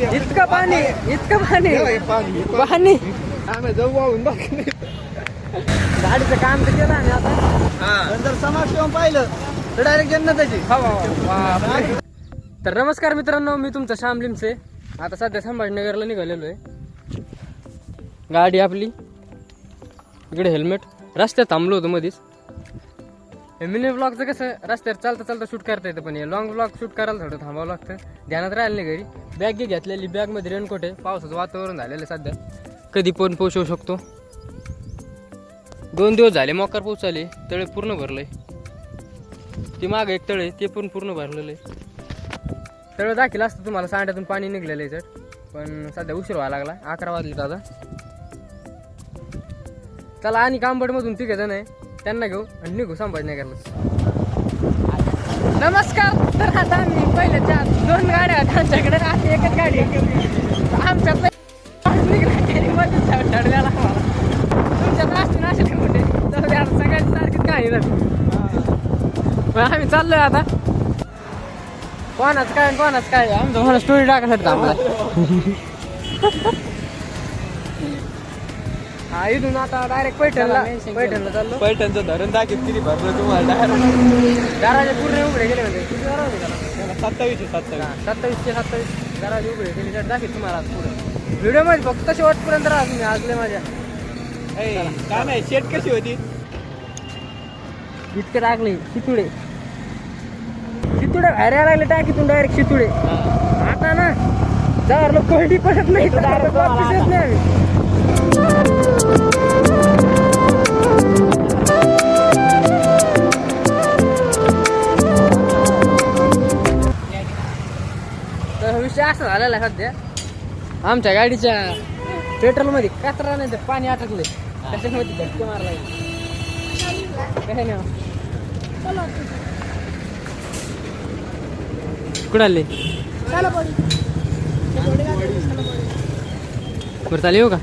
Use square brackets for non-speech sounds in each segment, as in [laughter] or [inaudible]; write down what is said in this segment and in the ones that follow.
इतकं पाणी इतकं पाणी. हे पाणी पाणी. आम्ही जाऊ वाहून बघ गाडीचं काम तर केलं आम्ही आता. जर समाज ठेवून पाहिलं तर डायरेक्ट वा, वा, वा, बापरे. तर नमस्कार मित्रांनो मी तुमचा श्याम लिमसे. आता सध्या संभाजीनगरला निघालेलो आहे. गाडी आपली. इकडे हेल्मेट. रस्त्यात थांबलो होतो मधीच. हे मिनी ब्लॉगचं कसं रस्त्यावर चालता चालता शूट करता येतं पण हे लॉंग ब्लॉग शूट करायला थोडं थांबावं लागतं. ध्यानात राहिलं नाही घरी. बॅग घेतलेली बॅगमध्ये रेनकोट आहे. पावसाचं वातावरण झालेलं आहे सध्या. कधी पण पोचवू शकतो. दोन दिवस झाले मोकार पाऊस आले तळे पूर्ण भरलंय. ते मागं एक तळे ते पण पूर्ण भरलेलं आहे. तळ दाखील असतं तुम्हाला सांड्यातून पाणी निघलेलं आहे सर. पण सध्या उशीर व्हायला लागला अकरा वाजले दादा चला आणि कांबडमधून तिघे जण आहे. त्यांना घेऊ आणि निघू संभाजीनगरला. नमस्कार तर आता आम्ही पहिले चार दोन गाड्या आहेत आमच्याकडे आता एकच गाडी. आहे. आमच्यात नाही निघाला तरी मध्येच जाऊन चढलेला आम्हाला. तुमच्यात असतील असेल कुठे जाऊ द्या आता सगळ्यांची सारखीच काही पण आम्ही चाललोय आता. कोणाच काय कोणाच काय? आमचं मला स्टोरी टाकायसाठी आम्हाला हा इथून आता डायरेक्ट पैठणला पैठणला चाललो. पैठणचं धरण दाखीत किती भरलं तुम्हाला? दराजे पूर्ण उघडे गेले म्हणजे. किती दरवाजे होते त्याला? सत्तावीसशे सत्तावीस. हा, सत्तावीसशे सत्तावीस. दराजे उघडे केले तर दाखवेल तुम्हाला आज पुढे. व्हिडिओमध्ये फक्त शेवटपर्यंत राहा तुम्ही आजले माझ्या. काय नाही शेट कशी होती? इतके टाकले शितुडे. शितुडे बाहेर यायला लागले टाकीतून डायरेक्ट शितुडे. आता ना जर लोक कोरडी पडत नाही तर direct वापस येत नाही. असा झालेला आहे सध्या. आमच्या गाडीच्या पेट्रोलमध्ये कचरा नाही तर पाणी अटकले त्याच्यामध्ये धक्के मारला काय नाही कुठं आले? बरं. चालेल येऊ का?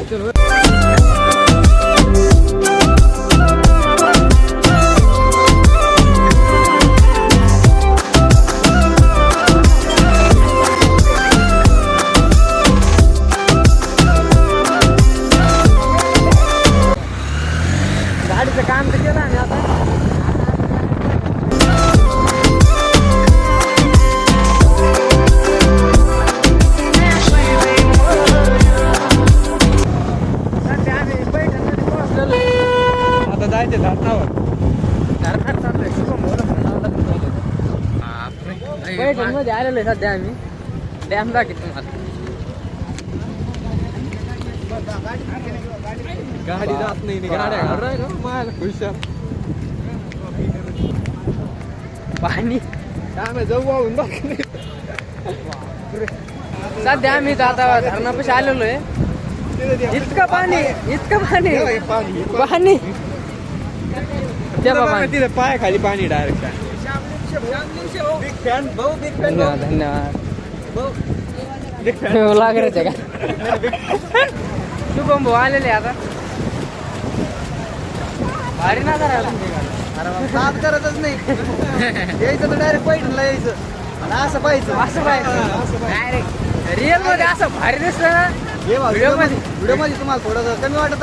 गाडीचं पैठणमध्ये आलेलो आहे सध्या आम्ही. डॅम दाखवतो तुम्हाला. गाडी जात नाही गाड्या मला खुशाल पाणी. आम्ही जाऊ वाहून सध्या आम्ही आता धरणापाशी आलेलो आहे. इतकं पाणी इतकं पाणी. पाणी पाणी. ते बाबा तिथे पाय खाली पाणी डायरेक्ट फॅन धन्यवाद धन्यवाद. बिग फॅन हो, लागत आहे का? शुभम भाऊ आलेले आता. भारी ना जरा साथ करतच नाही. यायचं तर डायरेक्ट पैठणला यायचं. आणि असं पाहिजे असं पाहिजे डायरेक्ट रिअलमध्ये असं भारी दिसलं ना. व्हिडिओमध्ये व्हिडिओमध्ये तुम्हाला थोडं कमी वाटत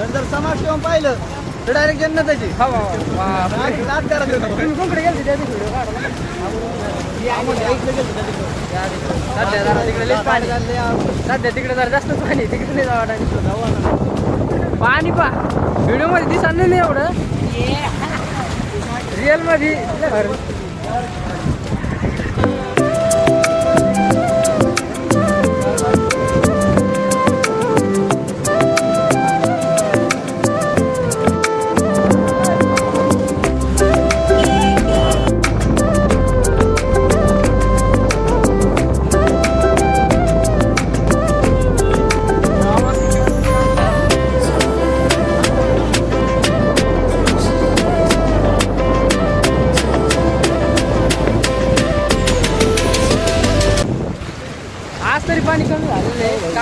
पण जर समाज ठेवून पाहिलं डायरेक्ट जन्नताची हा कोणकडे गेलते त्या दिवशी? व्हिडिओ काढला सध्या तिकडे जरा जास्त पाणी तिकडे नाही जावं. पाणी पा व्हिडिओमध्ये दिसत नाही एवढं. रिअलमध्ये.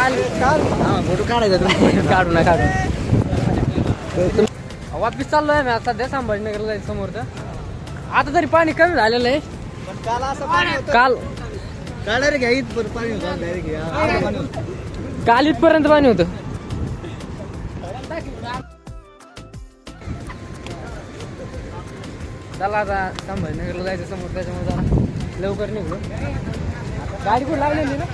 आहे काल काल फोटो काढायचा [laughs] काढू ना काढू वापिस चाललोय मी आता सध्या संभाजीनगरला जायचं समोर तर. आता तरी पाणी कमी झालेलं आहे. पण काल असं काल डायरेक्ट घ्या इथपर्यंत पाणी होतं. डायरेक्ट. काल इथपर्यंत पाणी होतं. चला आता संभाजीनगरला जायचं समोर त्याच्यामुळे जरा लवकर निघलो गाडी कुठं लागलेली ना?